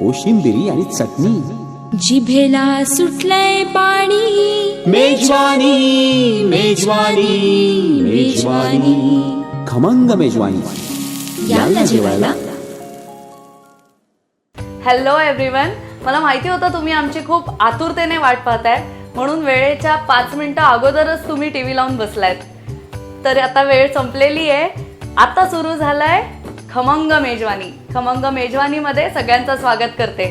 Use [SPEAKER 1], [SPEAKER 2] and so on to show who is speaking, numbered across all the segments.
[SPEAKER 1] कोशिंबिरी आणि चटणी.
[SPEAKER 2] जिभेला सुटलंय पाणी.
[SPEAKER 1] मेजवानी मेजवानी मेजवानी. खमंग मेजवानी.
[SPEAKER 2] याला जेवायला.
[SPEAKER 3] हॅलो एव्हरीवन मला माहिती होतं तुम्ही आमची खूप आतुरतेने वाट पाहताय. म्हणून वेळेच्या पाच मिनिटं अगोदरच तुम्ही टी व्ही लावून बसलायत. तर आता वेळ संपलेली आहे. आता सुरू झालाय खमंग मेजवानी. खमंग मेजवानीमध्ये सगळ्यांचं स्वागत करते.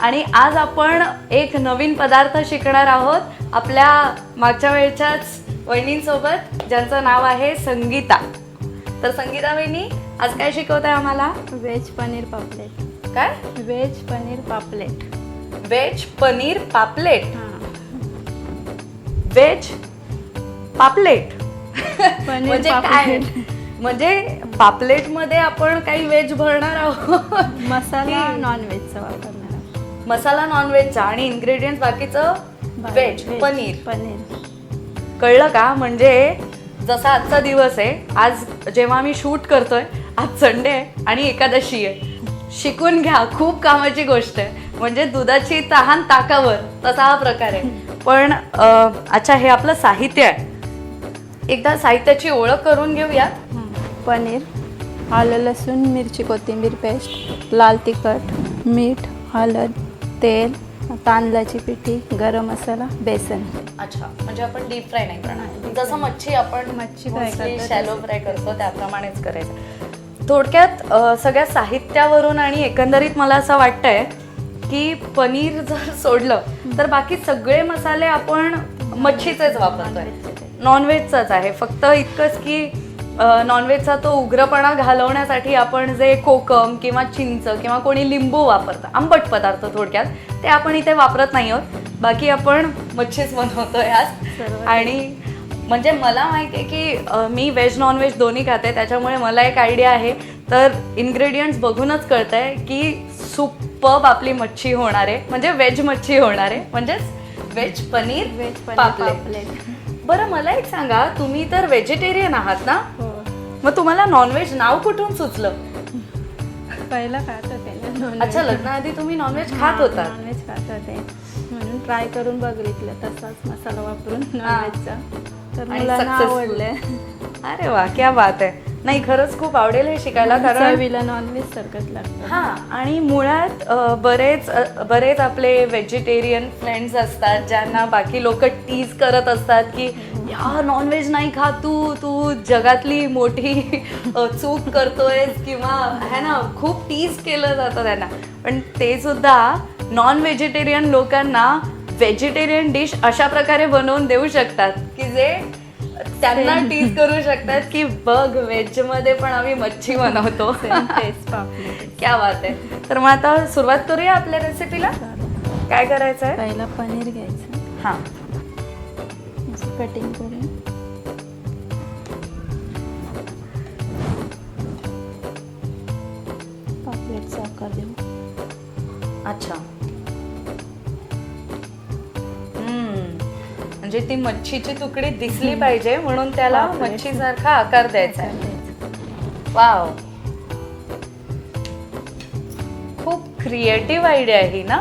[SPEAKER 3] आणि आज आपण एक नवीन पदार्थ शिकणार आहोत आपल्या मागच्या वेळच्याच वहिनींसोबत ज्यांचं नाव आहे संगीता. तर संगीता वहिनी आज काय शिकवत आहे आम्हाला?
[SPEAKER 4] व्हेज पनीर पापलेट.
[SPEAKER 3] काय?
[SPEAKER 4] व्हेज पनीर पापलेट.
[SPEAKER 3] व्हेज पनीर पापलेट?
[SPEAKER 4] हां.
[SPEAKER 3] व्हेज पापलेट? म्हणजे काय? म्हणजे पापलेटमध्ये आपण काही व्हेज भरणार आहोत?
[SPEAKER 4] मसाला नॉन व्हेजचा वापरणार आहोत.
[SPEAKER 3] मसाला नॉन व्हेजचा आणि इन्ग्रेडियंट बाकीचं व्हेज पनीर.
[SPEAKER 4] पनीर.
[SPEAKER 3] कळलं का? म्हणजे जसा आजचा दिवस आहे आज जेव्हा आम्ही शूट करतोय आज संडे आहे आणि एकादशी आहे. शिकून घ्या खूप कामाची गोष्ट आहे. म्हणजे दुधाची तहान ताकावर तसा हा प्रकार आहे. पण अच्छा हे आपलं साहित्य आहे. एकदा साहित्याची ओळख करून घेऊयात.
[SPEAKER 4] पनीर आलं लसूण मिरची कोथिंबीर पेस्ट लाल तिखट मीठ हळद तेल तांदळाची पिठी गरम मसाला बेसन.
[SPEAKER 3] अच्छा म्हणजे आपण डीप फ्राय नाही करणार. जसं मच्छी आपण
[SPEAKER 4] मच्छी
[SPEAKER 3] शॅलो फ्राय करतो त्याप्रमाणेच करायचं थोडक्यात सगळ्या साहित्यावरून आणि एकंदरीत मला असं वाटतंय की पनीर जर सोडलं तर बाकी सगळे मसाले आपण मच्छीचेच वापरतोय. नॉनव्हेजचाच आहे. फक्त इतकंच की नॉनव्हेजचा तो उग्रपणा घालवण्यासाठी आपण जे कोकम किंवा चिंच किंवा कोणी लिंबू वापरतं आंबट पदार्थ थोडक्यात ते आपण इथे वापरत नाही आहोत. बाकी आपण मच्छीच बनवतोय आज. आणि म्हणजे मला माहिती आहे की मी व्हेज नॉन व्हेज दोन्ही खाते त्याच्यामुळे मला एक आयडिया आहे. तर इन्ग्रेडियंट्स बघूनच कळत आहे की सुपब आपली मच्छी होणार आहे. म्हणजे व्हेज मच्छी होणार आहे. म्हणजेच व्हेज पनीर
[SPEAKER 4] व्हेज पनीर
[SPEAKER 3] पापलेट. बरं मला एक सांगा तुम्ही तर व्हेजिटेरियन आहात ना? मग तुम्हाला नॉनव्हेज नाव कुठून सुचलं?
[SPEAKER 4] पहिलं खात होते ना non-veg.
[SPEAKER 3] अच्छा लग्नाआधी तुम्ही नॉनव्हेज खात होता
[SPEAKER 4] नॉनव्हेज खात होते. म्हणून ट्राय करून बघितलं तसाच मसाला वापरून नॉनव्हेजचा तर
[SPEAKER 3] आणि
[SPEAKER 4] मुलांना
[SPEAKER 3] successful.
[SPEAKER 4] आवडलं.
[SPEAKER 3] अरे वा क्या बात आहे. नाही खरंच खूप आवडेल हे शिकायला कारण
[SPEAKER 4] चवीला नॉनव्हेज सारखंच लागतं.
[SPEAKER 3] हा आणि मुळात अ, बरेच अ, बरेच आपले व्हेजिटेरियन फ्रेंड्स असतात ज्यांना बाकी लोक टीज करत असतात की या नॉनव्हेज नाही खात तू तू जगातली मोठी अ, चूक करतोय किंवा है ना खूप टीज केलं जातं त्यांना. पण ते सुद्धा नॉन व्हेजिटेरियन लोकांना व्हेजिटेरियन डिश अशा प्रकारे बनवून देऊ शकतात की जे त्यांना टीज करू शकतात की बघ व्हेजमध्ये पण आम्ही मच्छी बनवतो.
[SPEAKER 4] पापलेट
[SPEAKER 3] क्या बात आहे. तर मग आता सुरुवात करूया आपल्या रेसिपीला काय करायचं आहे
[SPEAKER 4] पहिला पनीर घ्यायचं.
[SPEAKER 3] हा.
[SPEAKER 4] कटिंग करून. पापलेटचा आकार देऊ
[SPEAKER 3] अच्छा. म्हणजे ती मच्छीची तुकडी दिसली पाहिजे म्हणून त्याला. मच्छीसारखा आकार द्यायचा आहे. वाव. खूप क्रिएटिव्ह आयडिया आहे ही ना?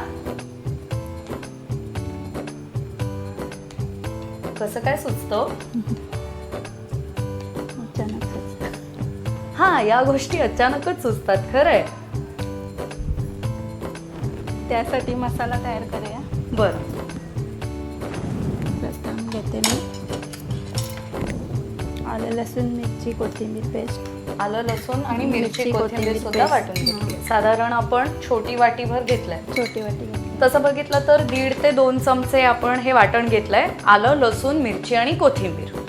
[SPEAKER 3] कसं काय सुचतं. हा या गोष्टी अचानकच सुचतात खरंय.
[SPEAKER 4] त्यासाठी मसाला तयार करूया.
[SPEAKER 3] बरं.
[SPEAKER 4] आलं लसूण मिरची कोथिंबीर पेस्ट.
[SPEAKER 3] आलं लसूण आणि मिरची कोथिंबीर सुद्धा. वाटून घेतली. साधारण आपण छोटी वाटीभर घेतलंय.
[SPEAKER 4] छोटी वाटी
[SPEAKER 3] तसं बघितलं तर दीड ते दोन चमचे आपण हे वाटण घेतलंय. आलं लसूण मिरची आणि कोथिंबीर.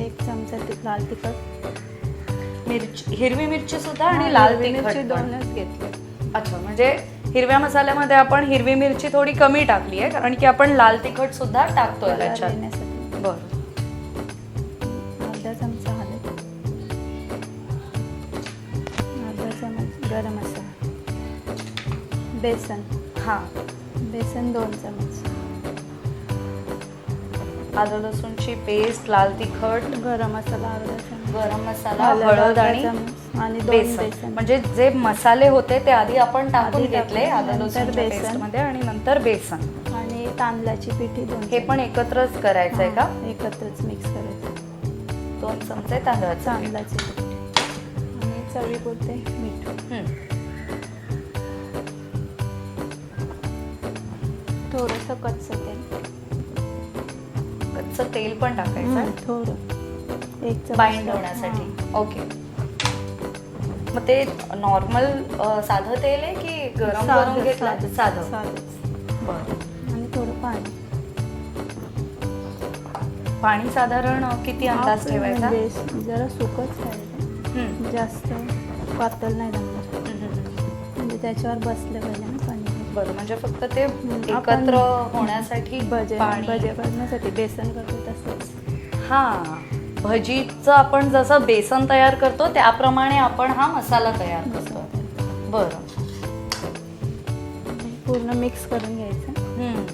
[SPEAKER 4] एक चमचा लाल तिखट.
[SPEAKER 3] मिरची हिरवी मिरची सुद्धा आणि लाल
[SPEAKER 4] मिरची. दोनच घेतले.
[SPEAKER 3] अच्छा म्हणजे हिरव्या मसाल्यामध्ये आपण हिरवी मिरची थोडी कमी टाकली आहे कारण की आपण लाल तिखट सुद्धा टाकतोय त्याच्यात.
[SPEAKER 4] गरम मसाला बेसन
[SPEAKER 3] हां
[SPEAKER 4] बेसन दोन चमच.
[SPEAKER 3] आलं लसूणची पेस्ट लाल तिखट
[SPEAKER 2] गरम मसाला अर्धा चमचा.
[SPEAKER 3] गरम मसाला
[SPEAKER 4] हळद
[SPEAKER 3] हळद
[SPEAKER 4] अर्धा
[SPEAKER 3] आणि
[SPEAKER 4] चमच आणि दोन
[SPEAKER 3] बेसन. म्हणजे जे मसाले होते ते आधी आपण टाकून
[SPEAKER 4] आधी
[SPEAKER 3] घेतले आलं
[SPEAKER 4] नंतर
[SPEAKER 3] लसूणच्या
[SPEAKER 4] बेसन.
[SPEAKER 3] मध्ये आणि नंतर बेसन.
[SPEAKER 4] आणि तांदळाची पिठी दोन
[SPEAKER 3] हे पण. एकत्रच करायचंय का?
[SPEAKER 4] हा, एकत्रच मिक्स करायचं
[SPEAKER 3] दोन चमचे तांदळाचे
[SPEAKER 4] तांदळाची पिठी. आणि चवीपुरते मीठ. थोडंसं कच्चं तेल.
[SPEAKER 3] कच्चं तेल पण टाकायचं.
[SPEAKER 4] थोडं. एक
[SPEAKER 3] बाइंड होण्यासाठी. ओके. मग ते नॉर्मल साधं तेल आहे की. गरम करून घेतलं?
[SPEAKER 4] साधं.
[SPEAKER 3] बरं.
[SPEAKER 4] आणि थोडं पाणी.
[SPEAKER 3] पाणी साधारण किती अंदाज ठेवायचा?
[SPEAKER 4] म्हणजे जरा सुकच
[SPEAKER 3] हम्म.
[SPEAKER 4] जास्त पातळ नाही
[SPEAKER 3] हम्म.
[SPEAKER 4] म्हणजे त्याच्यावर बसलं पाहिजे ना पाणी.
[SPEAKER 3] बरं म्हणजे फक्त ते
[SPEAKER 4] आपण
[SPEAKER 3] एकत्र होण्यासाठी
[SPEAKER 4] भजे
[SPEAKER 3] पाणी.
[SPEAKER 4] भजे करण्यासाठी बेसन करतो तसंच.
[SPEAKER 3] हा भजीचं आपण जसं बेसन तयार करतो त्याप्रमाणे आपण हा मसाला तयार करतो. बरं.
[SPEAKER 4] पूर्ण मिक्स करून घ्यायचं.
[SPEAKER 3] हम्म.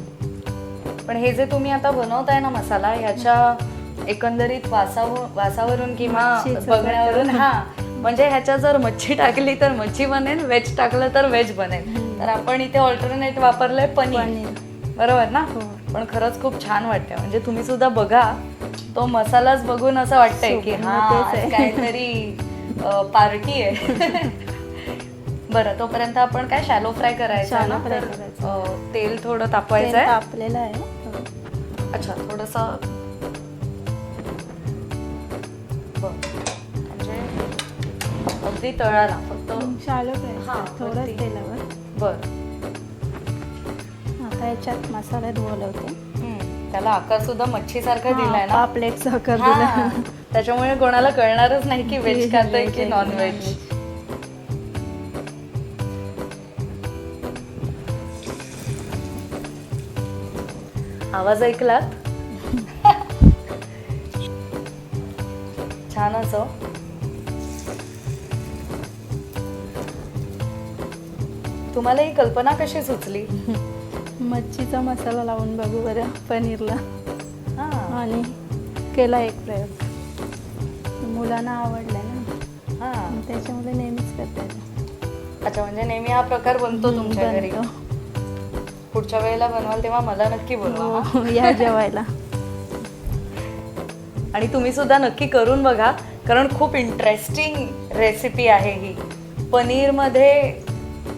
[SPEAKER 3] पण हे जे तुम्ही आता बनवताय ना मसाला ह्याच्या एकंदरीत वासाव वासावरून किंवा बघण्यावरून. हा. म्हणजे ह्याच्या जर मच्छी टाकली तर मच्छी बनेल व्हेज टाकलं तर व्हेज बनेल. तर आपण इथे ऑल्टरनेट वापरलंय पनीर.
[SPEAKER 4] पनीर.
[SPEAKER 3] बरोबर ना?
[SPEAKER 4] हो.
[SPEAKER 3] पण खरंच खूप छान वाटतं म्हणजे तुम्ही सुद्धा बघा तो मसालाच बघून असं वाटतंय की हा
[SPEAKER 4] तेच
[SPEAKER 3] आज
[SPEAKER 4] आहे.
[SPEAKER 3] काहीतरी पार्टी आहे. बरं तोपर्यंत आपण काय शॅलो फ्राय करायचं ना? तेल थोडं तापवायचं आहे.
[SPEAKER 4] तापलेलं आहे. थोडं.
[SPEAKER 3] अच्छा थोडस अगदी तळाला फक्त
[SPEAKER 4] शालो फ्राय थोडंच
[SPEAKER 3] वरती.
[SPEAKER 4] तेलावर.
[SPEAKER 3] बर.
[SPEAKER 4] आता याच्यात मसाल्यात बोलवते
[SPEAKER 3] त्याला आकार सुद्धा मच्छी सारखा दिलाय ना?
[SPEAKER 4] प्लेटचा आकार
[SPEAKER 3] हा.
[SPEAKER 4] दिला
[SPEAKER 3] त्याच्यामुळे कोणाला कळणारच नाही की व्हेज खातोय
[SPEAKER 4] आहे
[SPEAKER 3] की नॉन व्हेज. आवाज ऐकलात? छान असो. तुम्हाला ही कल्पना कशी सुचली
[SPEAKER 4] मच्छीचा मसाला लावून बघू बरं पनीरला
[SPEAKER 3] हा.
[SPEAKER 4] आणि केला एक प्रयोग मुलांना आवडलाय ना
[SPEAKER 3] हा.
[SPEAKER 4] त्याच्यामुळे नेहमीच करते
[SPEAKER 3] अच्छा म्हणजे नेहमी हा प्रकार बनतो तुमच्या घरी. पुढच्या वेळेला बनवाल तेव्हा मला नक्की बोलवा हा.
[SPEAKER 4] हो, या जेवायला
[SPEAKER 3] आणि तुम्ही सुद्धा नक्की करून बघा कारण खूप इंटरेस्टिंग रेसिपी आहे ही पनीरमध्ये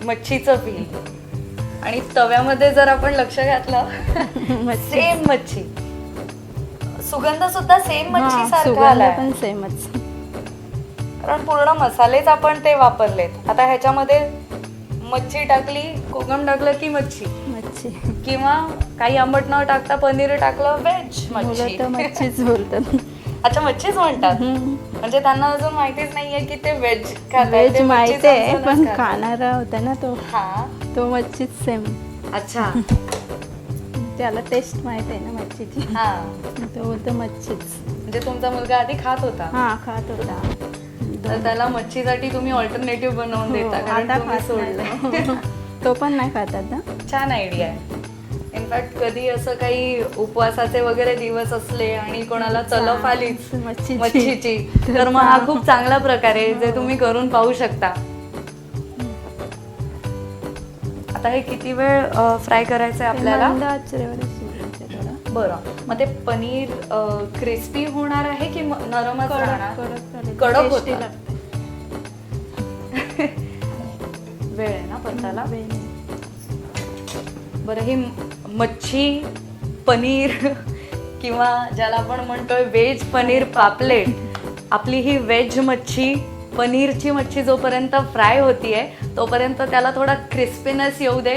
[SPEAKER 3] मच्छीचं पील आणि तव्यामध्ये जर आपण लक्ष घातलं. सेम मच्छी. सुगंध सुद्धा सेम मच्छी सारखा आलाय.
[SPEAKER 4] पण सेमच
[SPEAKER 3] कारण पूर्ण मसालेच आपण ते वापरलेत. आता ह्याच्यामध्ये मच्छी टाकली कोकम टाकलं की मच्छी.
[SPEAKER 4] मच्छी.
[SPEAKER 3] किंवा काही आंबट न टाकता पनीर टाकलं व्हेज मच्छी.
[SPEAKER 4] बोलतात.
[SPEAKER 3] अच्छा मच्छीच म्हणतात. म्हणजे त्यांना अजून माहितीच नाहीये की ते व्हेज खातात
[SPEAKER 4] व्हेज माहिती आहे पण
[SPEAKER 3] खातात.
[SPEAKER 4] खाणारा होता ना तो.
[SPEAKER 3] हा.
[SPEAKER 4] तो मच्छीच सेम
[SPEAKER 3] अच्छा.
[SPEAKER 4] त्याला टेस्ट माहीत आहे ना मच्छीची.
[SPEAKER 3] हा.
[SPEAKER 4] तो बोलतो मच्छीच.
[SPEAKER 3] म्हणजे तुमचा मुलगा आधी खात होता.
[SPEAKER 4] हा खात होता.
[SPEAKER 3] तर त्याला मच्छीसाठी तुम्ही ऑल्टरनेटिव्ह बनवून
[SPEAKER 4] हो,
[SPEAKER 3] देता कारण तुम्ही
[SPEAKER 4] नाही. तो. पण नाही खात आता.
[SPEAKER 3] छान आयडिया आहे. इनफॅक्ट कधी असं काही उपवासाचे वगैरे दिवस असले आणि कोणाला तलफ आलीच
[SPEAKER 4] मच्छीची.
[SPEAKER 3] तर मग हा खूप चांगला प्रकार आहे जे तुम्ही करून पाहू शकता आता हे किती वेळ फ्राय करायचं आहे आपल्याला. बरं मग ते पनीर क्रिस्पी होणार आहे की म- नरमच
[SPEAKER 4] कडक
[SPEAKER 3] राहणार.
[SPEAKER 4] लागते.
[SPEAKER 3] वेळ आहे ना परताला. बरं ही मच्छी पनीर किंवा ज्याला आपण म्हणतोय व्हेज पनीर पापलेट आपली ही व्हेज मच्छी पनीरची मच्छी जोपर्यंत फ्राय होतीये तोपर्यंत त्याला थोडा क्रिस्पीनेस येऊ दे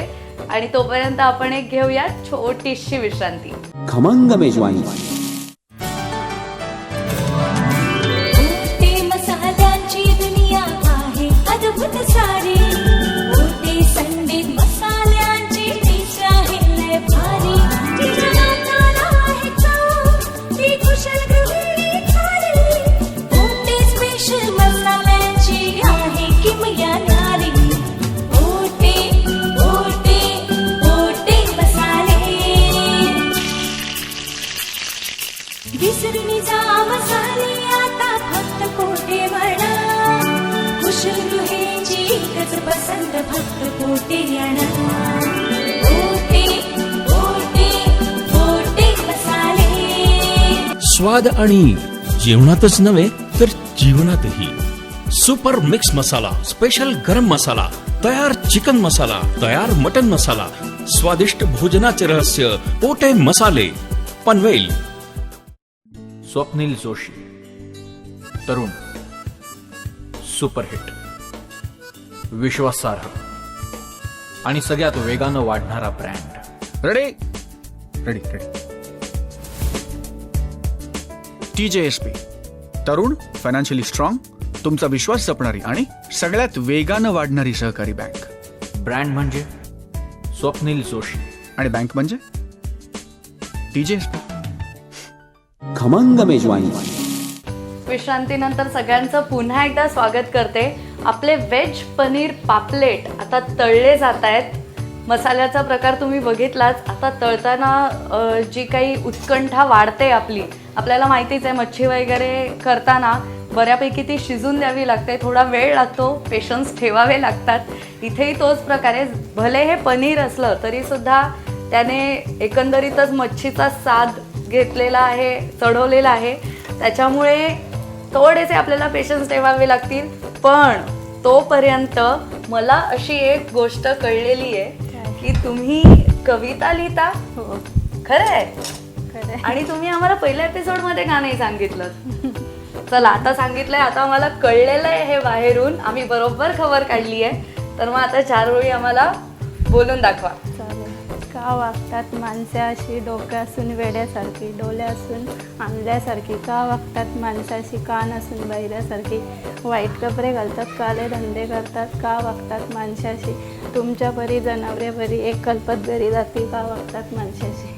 [SPEAKER 3] आणि तोपर्यंत आपण एक घेऊया छोटीशी विश्रांती.
[SPEAKER 1] खमंग मेजवानी
[SPEAKER 5] स्वाद आणि जेवणातच नव्हे तर जीवनातही. सुपर मिक्स मसाला स्पेशल गरम मसाला तयार चिकन मसाला तयार मटन मसाला स्वादिष्ट भोजनाचे रहस्य पोटे मसाले पनवेल.
[SPEAKER 6] स्वप्नील जोशी तरुण सुपरहिट विश्वासार्ह. आणि सगळ्यात वेगानं वाढणारा brand ready ready ready
[SPEAKER 7] T J S P तरुण फायनान्शियली स्ट्रॉंग तुमचा विश्वास जपणारी आणि सगळ्यात वेगानं वाढणारी सहकारी बँक
[SPEAKER 6] ब्रँड म्हणजे? स्वप्नील जोशी.
[SPEAKER 7] आणि बँक म्हणजे? टी जे एस पी
[SPEAKER 1] खमंग मेजवानी.
[SPEAKER 3] विश्रांतीनंतर सगळ्यांचं पुन्हा एकदा स्वागत करते आपले व्हेज पनीर पापलेट. आता तळले जात आहेत. मसाल्याचा प्रकार तुम्ही बघितलाच. आता तळताना जी काही उत्कंठा वाढते आपली आपल्याला माहितीच आहे मच्छी वगैरे करताना बऱ्यापैकी ती शिजून द्यावी लागते थोडा वेळ लागतो पेशन्स ठेवावे लागतात. इथेही तोच प्रकार आहे. भले हे पनीर असलं तरीसुद्धा त्याने एकंदरीतच मच्छीचा साद घेतलेला आहे चढवलेला आहे. त्याच्यामुळे थोडेसे आपल्याला पेशन्स ठेवावे लागतील. पण तोपर्यंत मला अशी एक गोष्ट कळलेली आहे की तुम्ही कविता लिहिता?
[SPEAKER 4] हो.
[SPEAKER 3] खरं आहे. आणि तुम्ही आम्हाला पहिल्या एपिसोडमध्ये का नाही सांगितलं? चला आता सांगितलंय आता आम्हाला कळलेलं आहे हे बाहेरून. आम्ही बरोबर खबर काढली आहे. तर मग आता चार ओळी आम्हाला बोलून दाखवा.
[SPEAKER 4] का वागतात माणसे अशी डोकं असून वेड्यासारखी डोळे असून आंधल्यासारखी का वागतात माणसाशी कान असून बैऱ्यासारखी वाईट कपडे घालतात काले धंदे करतात का वागतात माणसाशी तुमच्या परी जनावरे परी एक कल्पत घरी जाती का वागतात माणसाशी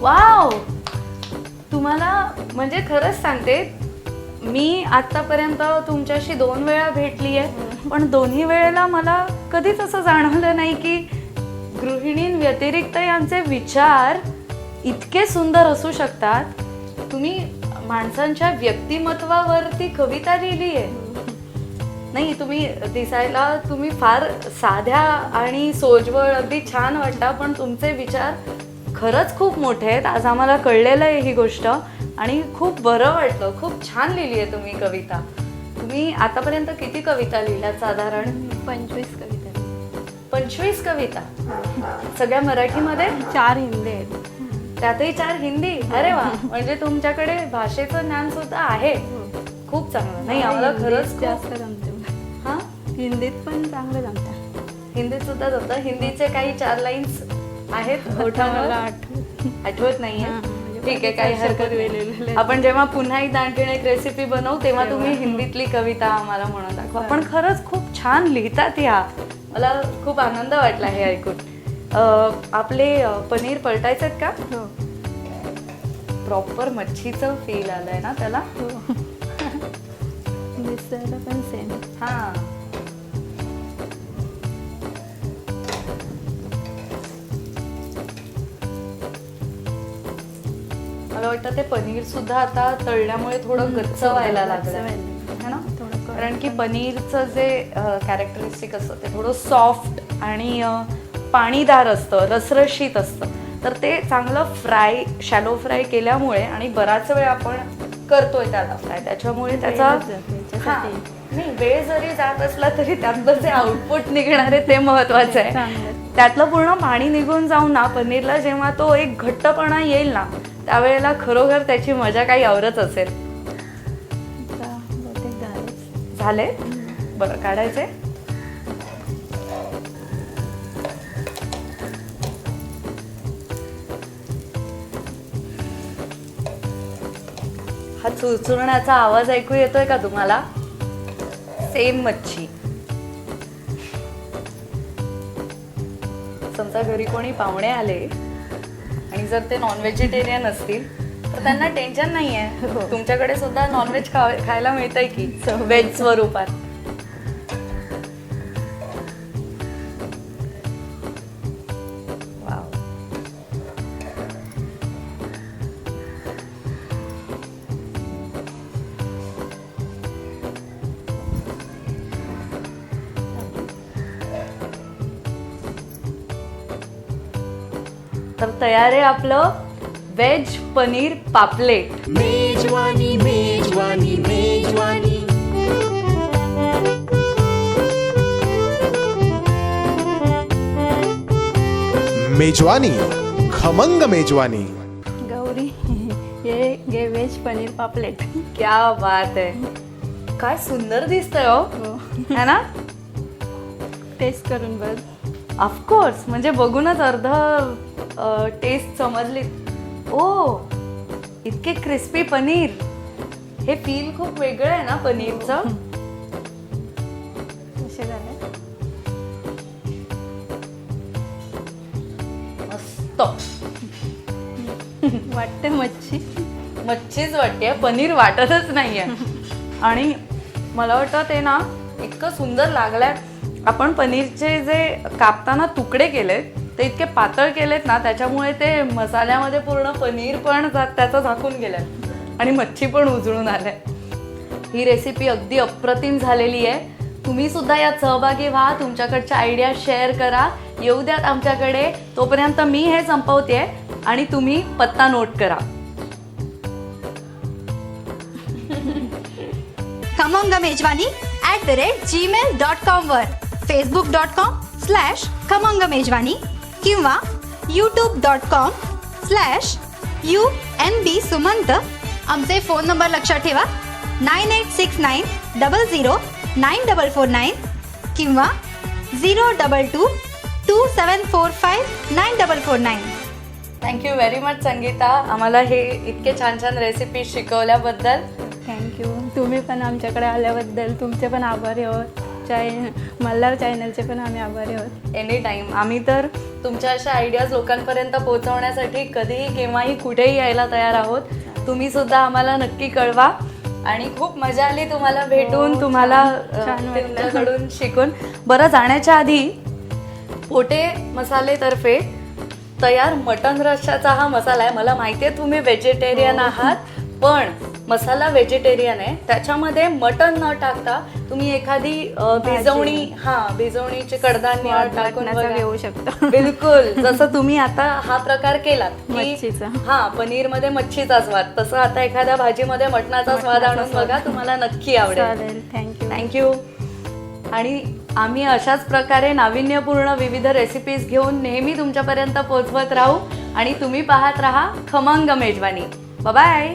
[SPEAKER 3] वाव! तुम्हाला म्हणजे खरंच सांगते मी आतापर्यंत तुमच्याशी दोन वेळा भेटली आहे पण दोन्ही वेळेला मला कधीच असं जाणवलं नाही की गृहिणींव्यतिरिक्त यांचे विचार इतके सुंदर असू शकतात. तुम्ही माणसांच्या व्यक्तिमत्वावरती कविता लिहिली आहे नाही तुम्ही दिसायला तुम्ही फार साध्या आणि सोजवळ अगदी छान वाटता पण तुमचे विचार खरंच खूप मोठे आहेत. आज आम्हाला कळलेलं आहे ही गोष्ट. आणि खूप बरं वाटलं खूप छान लिहिली आहे तुम्ही कविता. तुम्ही आतापर्यंत किती कविता लिहिल्यात साधारण
[SPEAKER 4] पंचवीस कविता. लिहिल्या.
[SPEAKER 3] पंचवीस कविता. सगळ्या मराठीमध्ये?
[SPEAKER 4] चार हिंदी आहेत.
[SPEAKER 3] त्यातही चार हिंदी? अरे वा. म्हणजे तुमच्याकडे भाषेचं ज्ञान सुद्धा आहे. खूप चांगलं. नाही आम्हाला खरंच
[SPEAKER 4] जास्त जमते.
[SPEAKER 3] हा?
[SPEAKER 4] हिंदीत पण चांगलं जमतं.
[SPEAKER 3] हिंदीत सुद्धा जमतं. हिंदीचे काही चार लाईन्स आहेत.
[SPEAKER 4] मला
[SPEAKER 3] ओठावर
[SPEAKER 4] आठवत.
[SPEAKER 3] आठवत नाहीये.
[SPEAKER 4] हा, म्हणजे
[SPEAKER 3] ठीक आहे काही हरकत नाही. आपण जेव्हा पुन्हा एकदा आणखीन एक रेसिपी बनवू तेव्हा तुम्ही हिंदीतली कविता आम्हाला म्हणून दाखवा. पण खरंच खूप छान लिहितात ह्या. मला खूप आनंद वाटला हे ऐकून. आपले पनीर पलटायचे का?
[SPEAKER 4] हो.
[SPEAKER 3] प्रॉपर मच्छीचं फील आलंय ना त्याला?
[SPEAKER 4] हो. दिसायला पण सेम
[SPEAKER 3] हा. वाटतं ते पनीर सुद्धा आता तळल्यामुळे थोडं गच्च व्हायला लागलं है ना? कारण की पनीरचं जे कॅरेक्टरिस्टिक असतं ते थोडं सॉफ्ट आणि पाणीदार असतं रसरशीत असतं. तर ते चांगलं फ्राय शॅलो फ्राय केल्यामुळे आणि बराच वेळ आपण करतोय त्याला फ्राय त्याच्यामुळे त्याचा. नाही वेळ जरी जात असला तरी त्यातलं जे आउटपुट निघणार आहे ते महत्वाचं आहे. त्यातलं पूर्ण पाणी निघून जाऊन ना पनीरला जेव्हा तो एक घट्टपणा येईल ना त्यावेळेला खरोखर त्याची मजा काही आवरच असेल. झाले? बरं काढायचे? हा चुरचुरण्याचा आवाज ऐकू येतोय का तुम्हाला? सेम मच्छी. समजा घरी कोणी पाहुणे आले? आणि जर ते नॉन व्हेजिटेरियन असतील तर त्यांना टेन्शन नाही आहे तुमच्याकडे सुद्धा नॉनव्हेज खायला मिळतंय की? व्हेज स्वरूपात. तयार आहे आपलं व्हेज पनीर पापलेट.
[SPEAKER 2] मेजवानी मेजवानी मेजवानी.
[SPEAKER 8] मेजवानी खमंग मेजवानी.
[SPEAKER 4] गौरी हे घे व्हेज पनीर पापलेट.
[SPEAKER 3] क्या बात आहे. काय सुंदर दिसतंय हो.
[SPEAKER 4] हो.
[SPEAKER 3] है ना?
[SPEAKER 4] टेस्ट करून बघ.
[SPEAKER 3] ऑफकोर्स म्हणजे बघूनच अर्ध टेस्ट समजली. ओ इतके क्रिस्पी पनीर. हे फील खूप वेगळं आहे ना पनीरचं? मस्त.
[SPEAKER 4] वाटते मच्छी.
[SPEAKER 3] मच्छीच वाटते पनीर वाटतच नाहीये आणि मला वाटतं ते ना इतकं सुंदर लागलंय. आपण पनीरचे जे कापताना तुकडे केलेत ते इतके पातळ केलेत ना त्याच्यामुळे ते मसाल्यामध्ये पूर्ण पनीर पण त्याचं झाकून गेलंय. आणि मच्छी पण उजळून आलंय. ही रेसिपी अगदी अप्रतिम झालेली आहे. तुम्ही सुद्धा यात सहभागी व्हा तुमच्याकडच्या आयडिया शेअर करा. येऊ द्यात आमच्याकडे. तोपर्यंत मी हे संपवते आणि तुम्ही पत्ता नोट करा.
[SPEAKER 9] Khamang Mejwani at the rate Gmail dot com वर. Facebook dot com slash Khamang Mejwani किंवा YouTube dot com slash U N B Sumant आमचे फोन नंबर लक्षात ठेवा. Nine eight six nine double zero nine double four nine किंवा zero double two two seven four five nine double four nine
[SPEAKER 3] thank you very much Sangeeta. आम्हाला हे इतके छान छान recipe शिकवल्याबद्दल.
[SPEAKER 4] Thank you तुम्ही पण आमच्याकडे आल्याबद्दल तुमचे पण आभारी आहोत. चाय मल्हार चॅनलचे पण आम्ही आभारी आहोत.
[SPEAKER 3] एनी टाईम आम्ही तर तुमच्या अशा आयडियाज लोकांपर्यंत पोहोचवण्यासाठी कधीही केव्हाही कुठेही यायला तयार आहोत. तुम्ही सुद्धा आम्हाला नक्की कळवा. आणि खूप मजा आली तुम्हाला भेटून
[SPEAKER 4] हो,
[SPEAKER 3] तुम्हाला
[SPEAKER 4] छान वाटलं.
[SPEAKER 3] तुमच्याकडून शिकून. बरं जाण्याच्या आधी पोटे मसालेतर्फे तयार मटन रश्शाचा हा मसाला आहे. मला माहिती आहे तुम्ही व्हेजिटेरियन आहात पण मसाला व्हेजिटेरियन आहे. त्याच्यामध्ये मटन न टाकता तुम्ही एखादी अ, भिजवणी हा भिजवणीचे कडधान्य टाकून बघा.
[SPEAKER 4] घेऊ शकतो.
[SPEAKER 3] बिलकुल. जसं तुम्ही आता हा प्रकार केलात की-
[SPEAKER 4] मच्छीचा.
[SPEAKER 3] हा पनीरमध्ये मच्छीचा स्वाद. तसं आता एखाद्या भाजीमध्ये मटणाचा स्वाद आणून
[SPEAKER 4] स्वाद.
[SPEAKER 3] बघा तुम्हाला नक्की आवडेल.
[SPEAKER 4] चालेल. थँक्यू
[SPEAKER 3] थँक्यू आणि आम्ही अशाच प्रकारे नाविन्यपूर्ण विविध रेसिपीज घेऊन नेहमी तुमच्यापर्यंत पोहोचवत राहू. आणि तुम्ही पाहत राहा खमंग मेजवानी. बाय